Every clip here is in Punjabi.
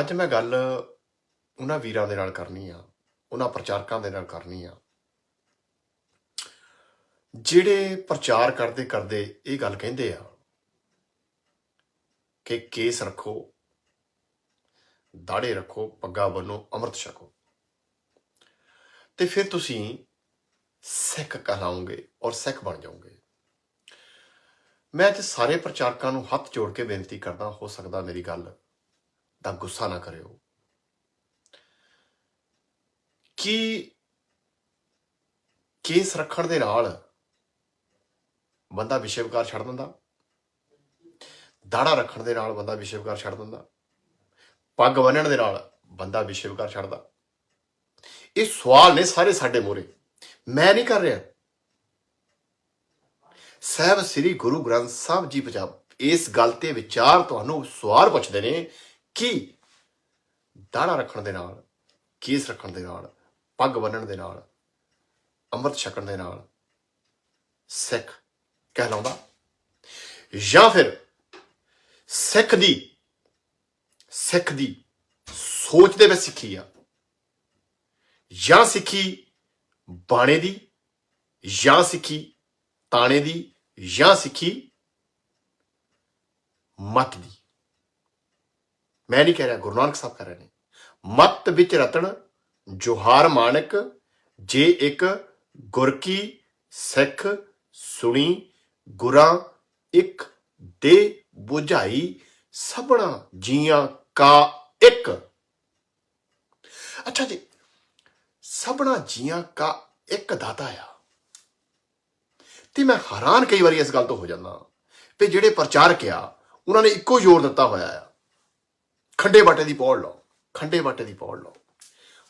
ਅੱਜ ਮੈਂ ਗੱਲ ਉਹਨਾਂ ਵੀਰਾਂ ਦੇ ਨਾਲ ਕਰਨੀ ਆ, ਉਹਨਾਂ ਪ੍ਰਚਾਰਕਾਂ ਦੇ ਨਾਲ ਕਰਨੀ ਆ। ਜਿਹੜੇ ਪ੍ਰਚਾਰ ਕਰਦੇ ਕਰਦੇ ਇਹ ਗੱਲ ਕਹਿੰਦੇ ਆ ਕਿ ਕੇਸ ਰੱਖੋ, ਦਾੜੇ ਰੱਖੋ, ਪੱਗਾ ਬੰਨੋ, ਅੰਮ੍ਰਿਤ ਛਕੋ। ਤੇ ਫਿਰ ਤੁਸੀਂ ਸਿੱਖ ਕਹਾਉਂਗੇ ਔਰ ਸਿੱਖ ਬਣ ਜਾਓਗੇ। ਮੈਂ ਅੱਜ ਸਾਰੇ ਪ੍ਰਚਾਰਕਾਂ ਨੂੰ ਹੱਥ ਜੋੜ ਕੇ ਬੇਨਤੀ ਕਰਦਾ, ਹੋ ਸਕਦਾ ਮੇਰੀ ਗੱਲ ਦਾ ਗੁੱਸਾ ਨਾ ਕਰਿਓ ਕਿ ਕੇਸ ਰੱਖਣ ਦੇ ਨਾਲ ਬੰਦਾ ਵਿਸ਼ਵਕਾਰ ਛੱਡ ਦਿੰਦਾ ਦਾੜਾ ਰੱਖਣ ਦੇ ਨਾਲ ਬੰਦਾ ਵਿਸ਼ਵਕਾਰ ਛੱਡ ਦਿੰਦਾ ਪੱਗ ਬੰਨਣ ਦੇ ਨਾਲ ਬੰਦਾ ਵਿਸ਼ੇਵਕਾਰ ਛੱਡਦਾ ਇਹ ਸਵਾਲ ਨੇ ਸਾਰੇ ਸਾਡੇ ਮੋਰੇ ਮੈਂ ਨਹੀਂ ਕਰ ਰਿਹਾ ਸਾਹਿਬ ਸ੍ਰੀ ਗੁਰੂ ਗ੍ਰੰਥ ਸਾਹਿਬ ਜੀ ਪੰਜਾਬ ਇਸ ਗੱਲ ਤੇ ਵਿਚਾਰ ਤੁਹਾਨੂੰ ਸਵਾਲ ਪੁੱਛਦੇ ਨੇ ਕੀ? ਦਾੜਾ ਰੱਖਣ ਦੇ ਨਾਲ, ਕੇਸ ਰੱਖਣ ਦੇ ਨਾਲ, ਪੱਗ ਬੰਨਣ ਦੇ ਨਾਲ, ਅੰਮ੍ਰਿਤ ਛਕਣ ਦੇ ਨਾਲ ਸਿੱਖ ਕਹਿਲਾਉਂਦਾ। ਜਾਂ ਫਿਰ ਸਿੱਖ ਦੀ ਸਿੱਖ ਦੀ ਸੋਚ ਦੇ ਵਿੱਚ ਸਿੱਖੀ ਆ। ਜਾਂ ਸਿੱਖੀ ਬਾਣੇ ਦੀ, ਜਾਂ ਸਿੱਖੀ ਤਾਣੇ ਦੀ, ਜਾਂ ਸਿੱਖੀ ਮਤ ਦੀ। ਮੈਂ ਨਹੀਂ ਕਹਿ ਰਿਹਾ, ਗੁਰੂ ਨਾਨਕ ਸਾਹਿਬ ਕਹਿ ਰਹੇ ਨੇ। ਮਤ ਵਿੱਚ ਰਤਨ, ਜੋਹਾਰ ਮਾਨਕ ਜੇ ਇੱਕ ਗੁਰ ਕੀ ਸਿੱਖ ਸੁਣੀ, ਗੁਰਾਂ ਇੱਕ ਦੇ 부ਝਾਈ ਸਭਣਾ ਜੀਆਂ ਕਾ ਇੱਕ। ਅੱਛਾ ਜੀ ਸਭਣਾ ਜੀਆਂ ਕਾ ਇੱਕ ਦਾਤਾ ਆ। ਤੇ ਮੈਂ ਹੈਰਾਨ ਕਈ ਵਾਰੀ ਇਸ ਗੱਲ ਤੋਂ ਹੋ ਜਾਂਦਾ ਵੀ ਜਿਹੜੇ ਪ੍ਰਚਾਰਕ ਆ, ਉਹਨਾਂ ਨੇ ਇੱਕੋ ਜ਼ੋਰ ਦਿੱਤਾ ਹੋਇਆ ਆ। ਖੰਡੇ ਬਾਟੇ ਦੀ ਪੌੜ ਲਓ, ਖੰਡੇ ਬਾਟੇ ਦੀ ਪੌੜ ਲਓ।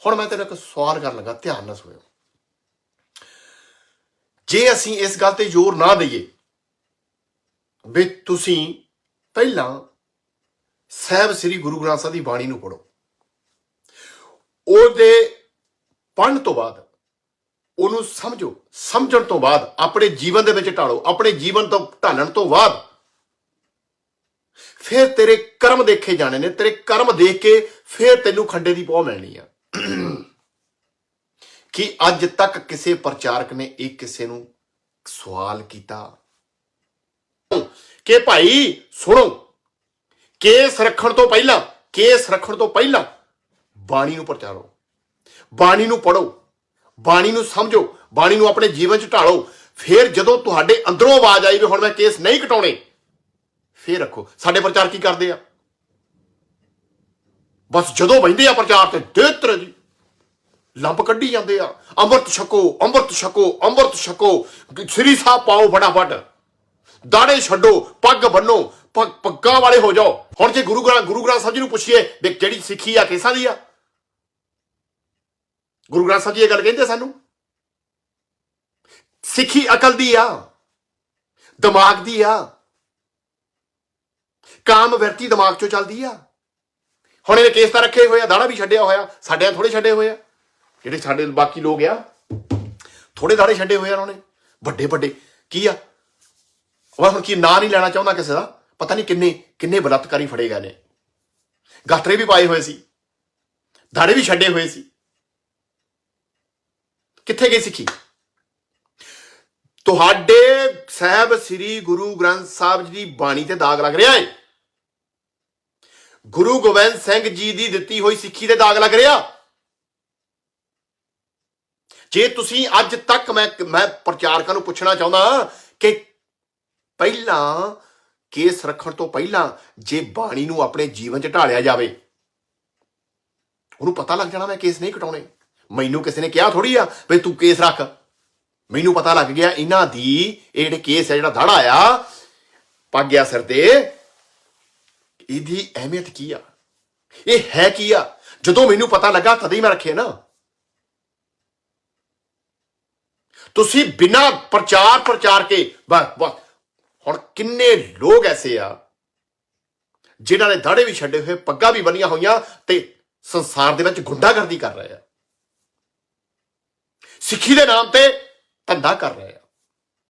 ਹੁਣ ਮੈਂ ਤੇਰੇ ਇੱਕ ਸਵਾਲ ਕਰਨ ਲੱਗਾ, ਧਿਆਨ ਨਾਲ ਸੁਣਿਓ ਜੇ ਅਸੀਂ ਇਸ ਗੱਲ ਤੇ ਜ਼ੋਰ ਨਾ ਦਈਏ ਵੀ ਤੁਸੀਂ ਪਹਿਲਾਂ ਸਾਹਿਬ ਸ੍ਰੀ ਗੁਰੂ ਗ੍ਰੰਥ ਸਾਹਿਬ ਦੀ ਬਾਣੀ ਨੂੰ ਪੜੋ ਉਹਦੇ ਪੜ੍ਹਨ ਤੋਂ ਬਾਅਦ, ਉਹਨੂੰ ਸਮਝੋ। ਸਮਝਣ ਤੋਂ ਬਾਅਦ, ਆਪਣੇ ਜੀਵਨ ਦੇ ਵਿੱਚ ਢਾਲੋ, ਆਪਣੇ ਜੀਵਨ ਤੋਂ ਢਾਲਣ ਤੋਂ ਬਾਅਦ ਫਿਰ ਤੇਰੇ ਕਰਮ ਦੇਖੇ ਜਾਣੇ ਨੇ, ਤੇਰੇ ਕਰਮ ਦੇਖ ਕੇ ਫਿਰ ਤੈਨੂੰ ਖੰਡੇ ਦੀ ਪਹੁ ਮਿਲਣੀ ਆ। ਕਿ ਅੱਜ ਤੱਕ ਕਿਸੇ ਪ੍ਰਚਾਰਕ ਨੇ ਇਹ ਕਿਸੇ ਨੂੰ ਸਵਾਲ ਕੀਤਾ। ਕਿ ਭਾਈ ਸੁਣੋ, ਕੇਸ ਰੱਖਣ ਤੋਂ ਪਹਿਲਾਂ, ਕੇਸ ਰੱਖਣ ਤੋਂ ਪਹਿਲਾਂ ਬਾਣੀ ਨੂੰ ਪ੍ਰਚਾਰੋ। ਬਾਣੀ ਨੂੰ ਪੜੋ ਬਾਣੀ ਨੂੰ ਸਮਝੋ, ਬਾਣੀ ਨੂੰ ਆਪਣੇ ਜੀਵਨ 'ਚ ਢਾਲੋ। ਫਿਰ ਜਦੋਂ ਤੁਹਾਡੇ ਅੰਦਰੋਂ ਆਵਾਜ਼ ਆਈ ਵੀ ਹੁਣ ਮੈਂ ਕੇਸ ਨਹੀਂ ਕਟਾਉਣੇ ਫੇਰ ਰੱਖੋ। ਸਾਡੇ ਪ੍ਰਚਾਰ ਕੀ ਕਰਦੇ ਆ? ਬਸ ਜਦੋਂ ਬੈਂਦੇ ਆ ਪ੍ਰਚਾਰ ਤੇ ਦੇਤਰ ਜੀ ਲੰਬ ਕੱਢੀ ਜਾਂਦੇ ਆ। ਅੰਮ੍ਰਿਤ ਛਕੋ ਅੰਮ੍ਰਿਤ ਛਕੋ ਅੰਮ੍ਰਿਤ ਛਕੋ। ਸ੍ਰੀ ਸਾਹਿਬ ਪਾਓ ਫਟਾਫਟ। ਦਾੜੇ ਛੱਡੋ, ਪੱਗ ਬੰਨੋ ਪੱਗ- ਪੱਗਾਂ ਵਾਲੇ ਹੋ ਜਾਓ। ਹੁਣ ਜੇ ਗੁਰੂ ਗ੍ਰੰਥ ਗੁਰੂ ਗ੍ਰੰਥ ਸਾਹਿਬ ਜੀ ਨੂੰ ਪੁੱਛੀਏ ਵੀ ਜਿਹੜੀ ਸਿੱਖੀ ਆ ਕਿਸਾਂ ਦੀ ਆ? ਗੁਰੂ ਗ੍ਰੰਥ ਸਾਹਿਬ ਜੀ ਇਹ ਗੱਲ ਕਹਿੰਦੇ ਸਾਨੂੰ। ਸਿੱਖੀ ਅਕਲ ਦੀ ਆ, ਦਿਮਾਗ ਦੀ ਆ। ਕਾਮ ਵਰਤੀ ਦਿਮਾਗ ਚੋਂ ਚੱਲਦੀ ਆ। ਹੁਣ ਇਹਨੇ ਕੇਸ ਤਾਂ ਰੱਖੇ ਹੋਏ ਆ, ਦਾੜਾ ਵੀ ਛੱਡਿਆ ਹੋਇਆ, ਸਾਡਿਆਂ ਥੋੜੇ ਛੱਡੇ ਹੋਏ ਆ। ਜਿਹੜੇ ਸਾਡੇ ਬਾਕੀ ਲੋਕ ਆ ਥੋੜੇ ਦਾੜੇ ਛੱਡੇ ਹੋਏ ਆ ਉਹਨਾਂ ਨੇ। ਵੱਡੇ ਵੱਡੇ, ਕੀ ਆ? ਉਹ ਹੁਣ ਕੀ ਨਾਂ ਨਹੀਂ ਲੈਣਾ ਚਾਹੁੰਦਾ ਕਿਸੇ ਦਾ? ਪਤਾ ਨਹੀਂ ਕਿੰਨੇ ਕਿੰਨੇ ਬਲਾਤਕਾਰੀ ਫੜੇ ਗਏ ਨੇ। ਗਾਤਰੇ ਵੀ ਪਾਏ ਹੋਏ ਸੀ। ਦਾੜੇ ਵੀ ਛੱਡੇ ਹੋਏ ਸੀ। ਕਿੱਥੇ ਗਈ ਸਿੱਖੀ? ਤੁਹਾਡੇ ਸਾਹਿਬ ਸ੍ਰੀ ਗੁਰੂ ਗ੍ਰੰਥ ਸਾਹਿਬ ਜੀ ਦੀ ਬਾਣੀ ਤੇ ਦਾਗ ਲੱਗ ਰਿਹਾ ਹੈ ਗੁਰੂ ਗੋਬਿੰਦ ਸਿੰਘ ਜੀ ਦੀ ਦਿੱਤੀ ਹੋਈ ਸਿੱਖੀ ਦੇ ਦਾਗ ਲੱਗ ਰਿਹਾ? ਜੇ ਤੁਸੀਂ ਅੱਜ ਤੱਕ ਮੈਂ ਮੈਂ ਪ੍ਰਚਾਰਕਾਂ ਨੂੰ ਪੁੱਛਣਾ ਚਾਹੁੰਦਾ ਕਿ ਪਹਿਲਾਂ ਕੇਸ ਰੱਖਣ ਤੋਂ ਪਹਿਲਾਂ ਜੇ ਬਾਣੀ ਨੂੰ ਆਪਣੇ ਜੀਵਨ 'ਚ ਢਾਲਿਆ ਜਾਵੇ, ਉਹਨੂੰ ਪਤਾ ਲੱਗ ਜਾਣਾ ਮੈਂ ਕੇਸ ਨਹੀਂ ਕਟਾਉਣੇ। ਮੈਨੂੰ ਕਿਸੇ ਨੇ ਕਿਹਾ ਥੋੜੀ ਆ ਵੀ ਤੂੰ ਕੇਸ ਰੱਖ। ਮੈਨੂੰ ਪਤਾ ਲੱਗ ਗਿਆ ਇਹਨਾਂ ਦੀ ਇਹ ਜਿਹੜੇ ਕੇਸ ਹੈ ਜਿਹੜਾ ਧੜਾ ਆ ਪੱਗ ਗਿਆ ਸਿਰ ਤੇ। ਇਹਦੀ ਅਹਿਮੀਅਤ ਕੀ ਆ? ਇਹ ਹੈ ਕੀ ਆ? ਜਦੋਂ ਮੈਨੂੰ ਪਤਾ ਲੱਗਾ, ਤਦ ਹੀ ਮੈਂ ਰੱਖੇ ਨਾ। ਤੁਸੀਂ ਬਿਨਾ ਪ੍ਰਚਾਰ ਪ੍ਰਚਾਰ ਕੇ, ਬਸ ਹੁਣ ਕਿੰਨੇ ਲੋਕ ਐਸੇ ਆ, ਜਿਨ੍ਹਾਂ ਨੇ ਦਾੜੇ ਵੀ ਛੱਡੇ ਹੋਏ, ਪੱਗਾਂ ਵੀ ਬੰਨੀਆਂ ਹੋਈਆਂ ਤੇ ਸੰਸਾਰ ਦੇ ਵਿੱਚ ਗੁੰਡਾਗਰਦੀ ਕਰ ਰਹੇ ਆ। ਸਿੱਖੀ ਦੇ ਨਾਮ ਤੇ ਧੰਦਾ ਕਰ ਰਹੇ ਆ।